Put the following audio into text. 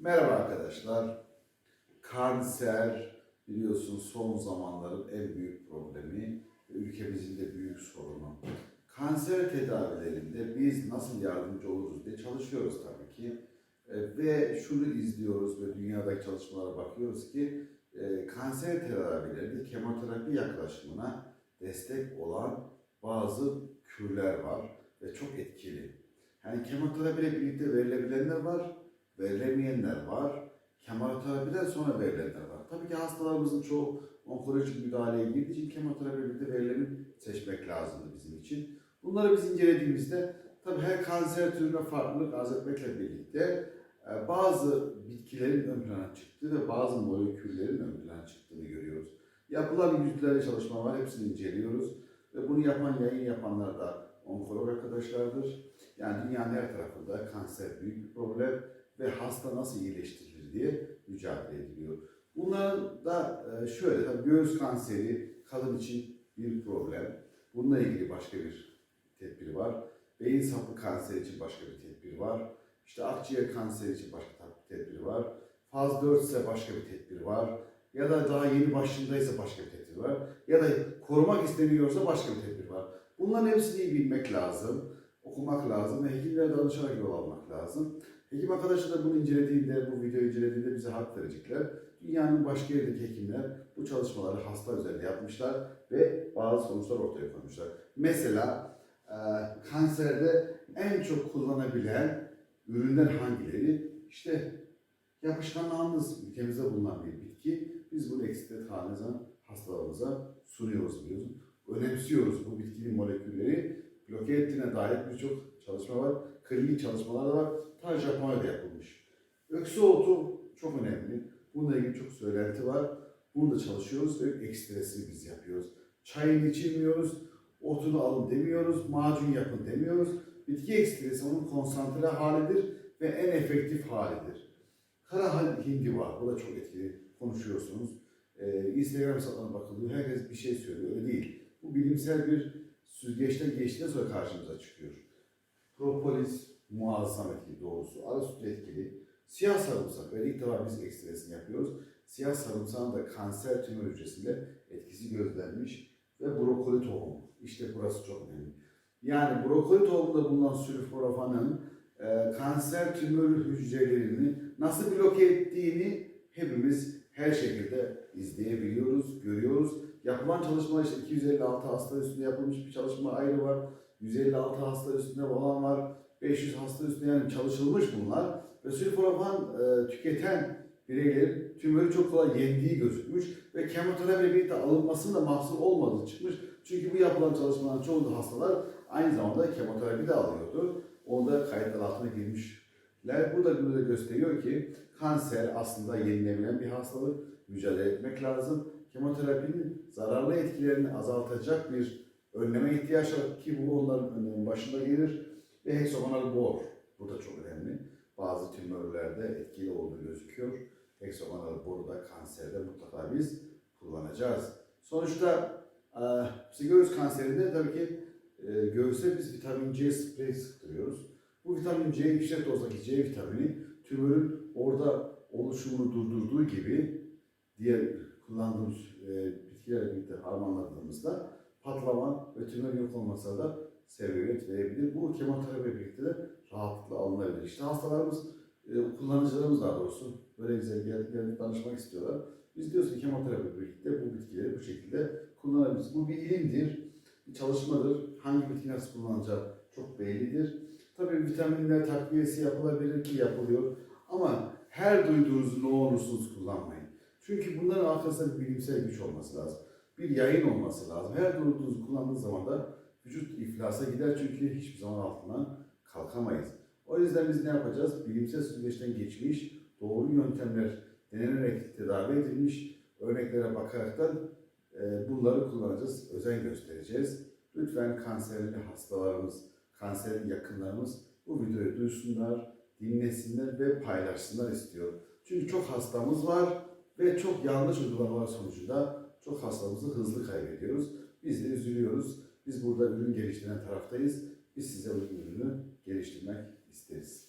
Merhaba arkadaşlar. Kanser biliyorsun son zamanların en büyük problemi ülkemizin de büyük sorunu. Kanser tedavilerinde biz nasıl yardımcı oluruz diye çalışıyoruz tabii ki. E, Ve şunu izliyoruz ve dünyadaki çalışmalara bakıyoruz ki e, kanser tedavilerinde kemoterapi yaklaşımına destek olan bazı kürler var ve çok etkili. Yani kemoterapiyle birlikte verilebilenler var, verilemeyenler var. Kemoterapiden sonra verilenler var. Tabii ki hastalarımızın çoğu onkolojik müdahaleye girdiği için kemoterapiyle birlikte verileni seçmek lazımdı bizim için. Bunları biz incelediğimizde tabii her kanser türüne farklılık arz etmekle birlikte e, bazı bitkilerin ön plana çıktığı ve bazı moleküllerin ön plana çıktığını görüyoruz. Yapılan yüzlerce çalışma var, hepsini inceliyoruz. Ve bunu yapan, yayın yapanlar da onkolog arkadaşlardır. Yani dünyanın her tarafında kanser büyük bir problem ve hasta nasıl iyileştirilir diye mücadele ediliyor. Bunların da e, şöyle, göğüs kanseri kadın için bir problem. Bununla ilgili başka bir tedbir var. Beyin sapı kanseri için başka bir tedbir var. İşte akciğer kanseri için başka bir tedbir var. Faz 4 ise başka bir tedbir var. Ya da daha yeni başındaysa başka bir tedbir var. Ya da korumak isteniyorsa başka bir tedbir var. Bunların hepsini iyi bilmek lazım, okumak lazım ve hekimlere danışarak yol almak lazım. Hekim arkadaşlar da bunu incelediğinde, bu videoyu incelediğinde bize hak verecekler. Dünyanın başka yerindeki hekimler bu çalışmaları hasta üzerinde yapmışlar ve bazı sonuçlar ortaya koymuşlar. Mesela e, kanserde en çok kullanabilen ürünler hangileri? İşte yapışkan nağınız ülkemizde bulunan bir bitki. Biz bunu ekstret halinde hastalarımıza sunuyoruz biliyorsunuz. Önemsiyoruz bu bitkinin molekülleri. Bloke ettiğine dair birçok çalışma var. Klinik çalışmalar da var. Ta Japonya'da yapılmış. Öksü otu çok önemli. Bununla ilgili çok söylenti var. Bunu da çalışıyoruz ve ekstresini biz yapıyoruz. Çayını içilmiyoruz, otunu alın demiyoruz, macun yapın demiyoruz. Bitki ekstresi onun konsantre halidir ve en efektif halidir. Kara hindi var, bu da çok etkili konuşuyorsunuz. Ee, Instagram hesaplarına bakılıyor, herkes bir şey söylüyor, öyle değil. Bu bilimsel bir süzgeçten geçtikten sonra karşımıza çıkıyor. Propolis muazzam etkili doğrusu, arı sütü etkili. Siyah sarımsak, ilk defa biz ekstresini yapıyoruz. Siyah sarımsağın da kanser tümör hücresinde etkisi gözlenmiş ve brokoli tohumu. İşte burası çok önemli. Yani brokoli tohumunda bulunan sülforafanın e, kanser tümör hücrelerini nasıl bloke ettiğini hepimiz her şekilde izleyebiliyoruz, görüyoruz. Yapılan çalışma işte 256 hasta üstünde yapılmış bir çalışma ayrı var. 156 hasta üstünde olan var. 500 hasta üstünde yani çalışılmış bunlar. Ve sülforafan e, tüketen bireylerin tümörü çok kolay yendiği gözükmüş ve kemoterapi birlikte alınmasının da mahsur olmadığı çıkmış. Çünkü bu yapılan çalışmaların çoğunda hastalar aynı zamanda kemoterapi de alıyordu. Onda kayıtlar altına girmişler. Bu da da gösteriyor ki kanser aslında yenilebilen bir hastalık. Mücadele etmek lazım. Kemoterapinin zararlı etkilerini azaltacak bir önleme ihtiyaç var ki bu onların önünün başında gelir. Ve heksagonal bor. Bu da çok önemli. Bazı tümörlerde etkili olduğu gözüküyor. Heksagonal boru da kanserde mutlaka biz kullanacağız. Sonuçta e, göğüs kanserinde tabii ki e, göğüse biz vitamin C spreyi sıktırıyoruz. Bu vitamin C, yüksek dozdaki C vitamini tümörün orada oluşumunu durdurduğu gibi diğer kullandığımız e, bitkilerle birlikte harmanladığımızda patlama tümör yok olmasına da sebebiyet verebilir. Bu kemoterapi birlikte de rahatlıkla alınabilir. İşte hastalarımız, e, kullanıcılarımız daha doğrusu böyle güzel geldiklerini danışmak istiyorlar. Biz diyoruz ki kemoterapi birlikte bu bitkileri bu şekilde kullanabiliriz. Bu bir ilimdir, bir çalışmadır. Hangi bitki nasıl kullanılacağı çok bellidir. Tabii vitaminler takviyesi yapılabilir ki yapılıyor. Ama her duyduğunuz ne olursunuz kullanmayın. Çünkü bunların arkasında bir bilimsel güç olması lazım. Bir yayın olması lazım. Her duyduğunuzu kullandığınız zaman da vücut iflasa gider çünkü hiçbir zaman altından kalkamayız. O yüzden biz ne yapacağız? Bilimsel süreçten geçmiş, doğru yöntemler denenerek tedavi edilmiş örneklere bakaraktan e, bunları kullanacağız, özen göstereceğiz. Lütfen kanserli hastalarımız, kanserli yakınlarımız bu videoyu duysunlar, dinlesinler ve paylaşsınlar istiyor. Çünkü çok hastamız var ve çok yanlış uygulamalar sonucunda çok hastamızı hızlı kaybediyoruz. Biz de üzülüyoruz. Biz burada ürün geliştiren taraftayız. Biz size bu ürünü geliştirmek isteriz.